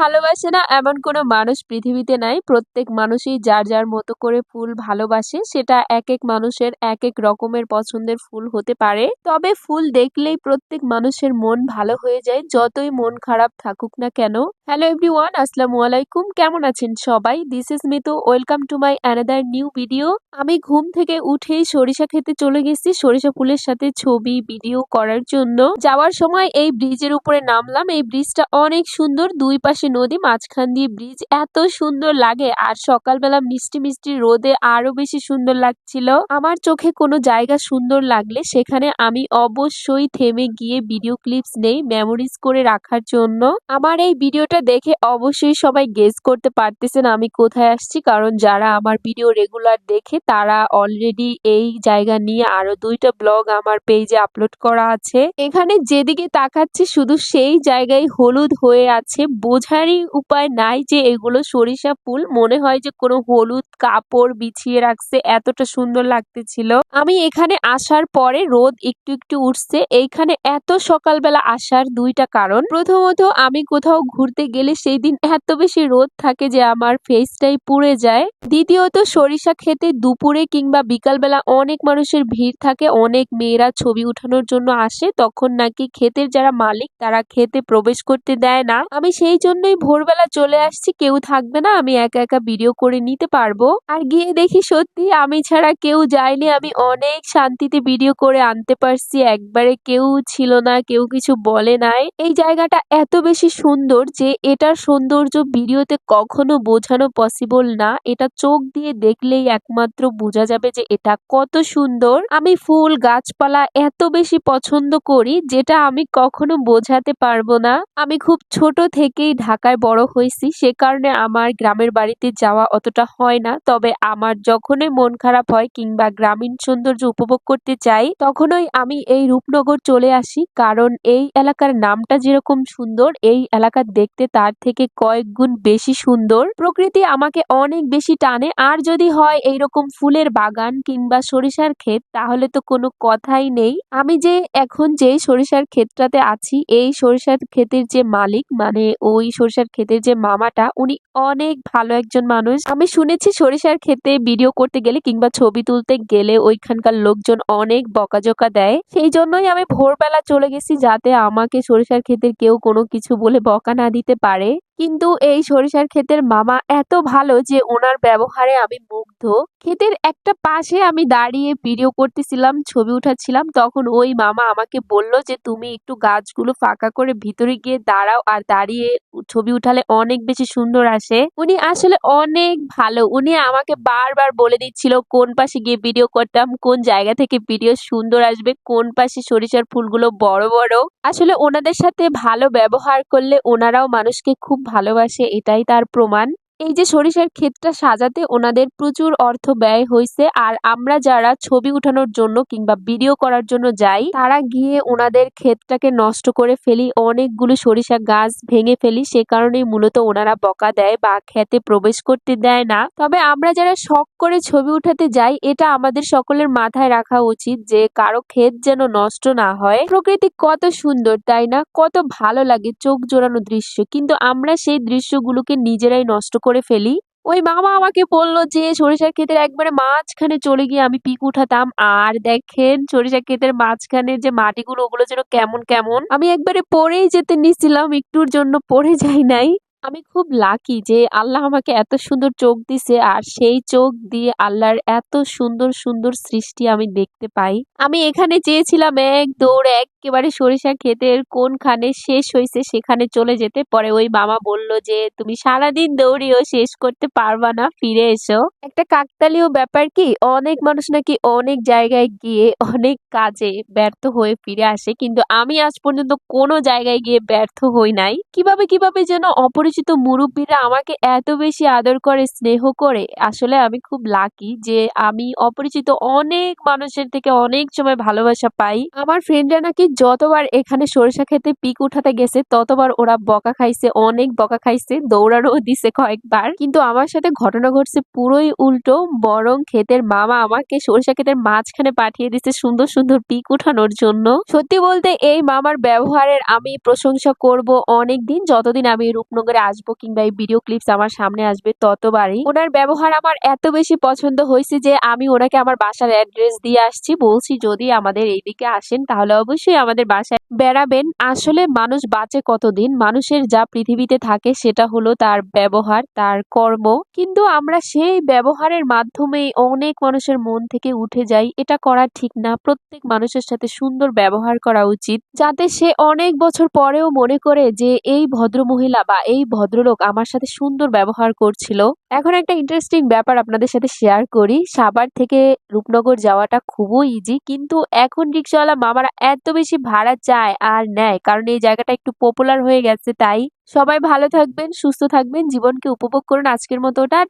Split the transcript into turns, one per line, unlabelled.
ভালোবাসে না, এমন কোনো মানুষ পৃথিবীতে নাই। প্রত্যেক মানুষই যার যার মতো করে ফুল ভালোবাসে, সেটা এক এক মানুষের এক এক রকমের পছন্দের ফুল হতে পারে। তবে ফুল দেখলেই প্রত্যেক মানুষের মন ভালো হয়ে যায়, যতই মন খারাপ থাকুক না কেন। হ্যালো এভরিওয়ান আসসালামু আলাইকুম। কেমন আছেন সবাই? This is Mitu welcome to my another new video আমি ঘুম থেকে উঠেই সরিষা খেতে চলে গেছি, সরিষা ফুলের সাথে ছবি ভিডিও করার জন্য। যাওয়ার সময় এই ব্রিজের উপরে নামলাম। এই ব্রিজটা অনেক সুন্দর, দুই পাশে নদী মাঝখান দিয়ে ব্রিজ এত সুন্দর লাগে আর সকালবেলা মিষ্টি মিষ্টি রোদে আরও বেশি সুন্দর লাগছিল। আমার চোখে কোনো জায়গা সুন্দর লাগলে সেখানে আমি অবশ্যই থেমে গিয়ে ভিডিও ক্লিপস নেই মেমোরিজ করে রাখার জন্য। আমার এই ভিডিওটা দেখে অবশ্যই সবাই গেস করতে পারতেছেন আমি কোথায় আসছি, কারণ যারা আমার ভিডিও রেগুলার দেখে তারা অলরেডি এই জায়গা নিয়ে আরও দুইটা ব্লগ আমার পেজে আপলোড করা আছে। এখানে যেদিকে তাকাচ্ছি শুধু সেই জায়গায় হলুদ হয়ে আছে বোঝারই উপায় নাই যে এগুলো সরিষা ফুল। মনে হয় যে কোনো হলুদ কাপড় বিছিয়ে রাখছে, এতটা সুন্দর লাগতেছিল। আমি এখানে আসার পরে রোদ একটু একটু উঠছে। এইখানে এত সকালবেলা আসার দুইটা কারণ। প্রথমত, আমি কোথাও ঘুরতে গেলে সেই দিন এত বেশি রোদ থাকে যে আমার ফেসটাই পুড়ে যায়। দ্বিতীয়ত, সরিষা খেতে দুপুরে কিংবা বিকালবেলা অনেক মানুষের ভিড় থাকে। অনেক মেয়েরা ছবি উঠানোর জন্য আসে। তখন নাকি ক্ষেতের যারা মালিক, তারা খেতে প্রবেশ করতে দেয় না। আমি সেই জন্যই ভোরবেলা চলে আসছি, কেউ থাকবে না, আমি একা একা ভিডিও করে নিতে পারব। আর গিয়ে দেখি সত্যি আমি ছাড়া কেউ যায়নি, আমি অনেক শান্তিতে ভিডিও করে আনতে পারছি, একবারে কেউ ছিল না, কেউ কিছু বলে নাই। এই জায়গাটা এত বেশি সুন্দর যে এটার সৌন্দর্য ভিডিওতে কখনো বোঝানো পসিবল না। এটা চোখ দিয়ে দেখলেই একমাত্র বোঝা যাবে যে এটা কত সুন্দর। আমি ফুল গাছপালা এত বেশি পছন্দ করি, যেটা আমি কখনো বোঝাতে পারব না। আমি খুব ছোট থেকেই ঢাকায় বড় হয়েছি, সে কারণে আমার গ্রামের বাড়িতে যাওয়া অতটা হয় না। তবে আমার যখনই মন খারাপ হয় কিংবা গ্রামীণ সৌন্দর্য উপভোগ করতে চাই, তখনই আমি এই রূপনগর চলে আসি। কারণ এই এলাকার নামটা যেরকম সুন্দর, এই এলাকা দেখতে তার থেকে কয়েক গুণ বেশি সুন্দর। প্রকৃতি আমাকে অনেক বেশি টানে। আর যদি হয় এইরকম ফুলের বাগান কিংবা সরিষার ক্ষেত, তাহলে তো কোনো কথাই নেই। আমি যে, এখন যে সরিষার ক্ষেতটাতে আছি, এই সরিষার ক্ষেতের যে মালিক মানে ওই সরিষার ক্ষেতের যে মামাটা, উনি অনেক ভালো একজন মানুষ। আমি শুনেছি সরিষার ক্ষেতে ভিডিও করতে গেলে কিংবা ছবি তুলতে গেলে ওইখানকার লোকজন অনেক বকাজোকা দেয়। সেই জন্যই আমি ভোরবেলা চলে গেছি যাতে আমাকে সরিষার ক্ষেতের কেউ কোনো কিছু বলে বকা না দিতে পারে। কিন্তু এই সরিষার ক্ষেতের মামা এত ভালো যে ওনার ব্যবহারে আমি মুগ্ধ। ক্ষেতের একটা পাশে আমি দাঁড়িয়ে ভিডিও করতেছিলাম, ছবি উঠাচ্ছিলাম, তখন ওই মামা আমাকে বলল যে, তুমি একটু গাছগুলো ফাঁকা করে ভিতরে গিয়ে দাঁড়াও আর দাঁড়িয়ে ছবি উঠালে অনেক বেশি সুন্দর আসে। উনি আসলে অনেক ভালো। উনি আমাকে বারবার বলে দিচ্ছিল, কোন পাশে গিয়ে ভিডিও করতাম? কোন জায়গা থেকে ভিডিও সুন্দর আসবে? কোন পাশে সরিষার ফুলগুলো বড় বড়? আসলে ওনাদের সাথে ভালো ব্যবহার করলে ওনারাও মানুষকে খুব ভালোবাসে এটাই তার প্রমাণ। এই যে সরিষার ক্ষেতটা সাজাতে ওনাদের প্রচুর অর্থ ব্যয় হয়েছে আর আমরা যারা ছবি উঠানোর জন্য কিংবা ভিডিও করার জন্য যাই, তারা গিয়ে ওনাদের ক্ষেতটাকে নষ্ট করে ফেলি, অনেকগুলো সরিষা গাছ ভেঙে ফেলি, সে কারণেই মূলত ওনারা বকা দেয় বা খেতে প্রবেশ করতে দেয় না। তবে আমরা যারা শখ করে ছবি উঠাতে যাই, এটা আমাদের সকলের মাথায় রাখা উচিত যে কারও ক্ষেত যেন নষ্ট না হয়। প্রকৃতি কত সুন্দর, তাই না? কত ভালো লাগে চোখ জোড়ানো দৃশ্য। কিন্তু আমরা সেই দৃশ্যগুলোকে নিজেরাই নষ্ট করে ফেলি। ওই মামা আমাকে বলল যে, সরিষার ক্ষেতের একবারে মাঝখানে চলে গিয়ে আমি পিক উঠাতাম। আর দেখেন, সরিষার ক্ষেতের মাঝখানে যে মাটিগুলো, ওগুলো যেন কেমন কেমন। আমি একবারে পড়েই যেতে নিছিলাম, একটুর জন্য পড়ে যাই নাই। আমি খুব লাকি যে আল্লাহ আমাকে এত সুন্দর চোখ দিছে আর সেই চোখ দিয়ে আল্লাহর এত সুন্দর সুন্দর সৃষ্টি আমি দেখতে পাই। আমি এখানে চেয়েছিলাম এক দৌড়, একেবারে সরিষা ক্ষেতের কোনখানে শেষ হয়েছে সেখানে চলে যেতে। পরে ওই মামা বলল যে, তুমি সারাদিন দৌড়িও শেষ করতে পারবা না, ফিরে এসো। একটা কাকতালীয় ব্যাপার কি, অনেক মানুষ নাকি অনেক জায়গায় গিয়ে অনেক কাজে ব্যর্থ হয়ে ফিরে আসে। কিন্তু আমি আজ পর্যন্ত কোনো জায়গায় গিয়ে ব্যর্থ হই নাই। কীভাবে কীভাবে যেন অপরিচিত পরিচিত মুরব্বীরা আমাকে এত বেশি আদর করে, স্নেহ করে, আসলে আমি খুব লাকি যে আমি অপরিচিত অনেক মানুষের থেকে অনেক সময় ভালোবাসা পাই। আমার ফ্রেন্ডরা নাকি যতবার এখানে সরিষা খেতে পিক উঠাতে গেছে, ততবার ওরা বকা খাইছে, অনেক বকা খাইছে দৌড়ানো দিছে কয়েকবার। কিন্তু আমার সাথে ঘটনা ঘটছে পুরোই উল্টো, বরং ক্ষেতের মামা আমাকে সরিষা ক্ষেতের মাঝখানে পাঠিয়ে দিছে সুন্দর সুন্দর পিক উঠানোর জন্য। সত্যি বলতে এই মামার ব্যবহারের আমি প্রশংসা করব অনেক দিন যতদিন আমি রূপনগরে আসব কিংবা এই ভিডিও ক্লিপস আমার সামনে আসবে, ততবারই। ওনার ব্যবহার আমার এত বেশি পছন্দ হয়েছে যে আমি ওনাকে আমার বাসার অ্যাড্রেস দিয়ে আসছি। বলছি, যদি আমাদের এইদিকে আসেন, তাহলে অবশ্যই আমাদের বাসায় বেড়াবেন। আসলে মানুষ বাঁচে কতদিন? মানুষের যা পৃথিবীতে থাকে, সেটা হলো তার ব্যবহার, তার কর্ম। কিন্তু আমরা সেই ব্যবহারের মাধ্যমে অনেক মানুষের মন থেকে উঠে যাই। এটা করা ঠিক না। প্রত্যেক মানুষের সাথে সুন্দর ব্যবহার করা উচিত। যাতে সে অনেক বছর পরেও মনে করে যে এই ভদ্র মহিলা বা এই ভদ্রলোক আমার সাথে সুন্দর ব্যবহার করছিল। এখন একটা ইন্টারেস্টিং ব্যাপার আপনাদের সাথে শেয়ার করি। সাবার থেকে রূপনগর যাওয়াটা খুবই ইজি কিন্তু এখন রিক্সাওয়ালা মামারা এত বেশি ভাড়া চায় আর নেয়, কারণ এই জায়গাটা একটু পপুলার হয়ে গেছে, তাই সবাই ভালো থাকবেন, সুস্থ থাকবেন, জীবনকে উপভোগ করুন আজকের মতো ওটা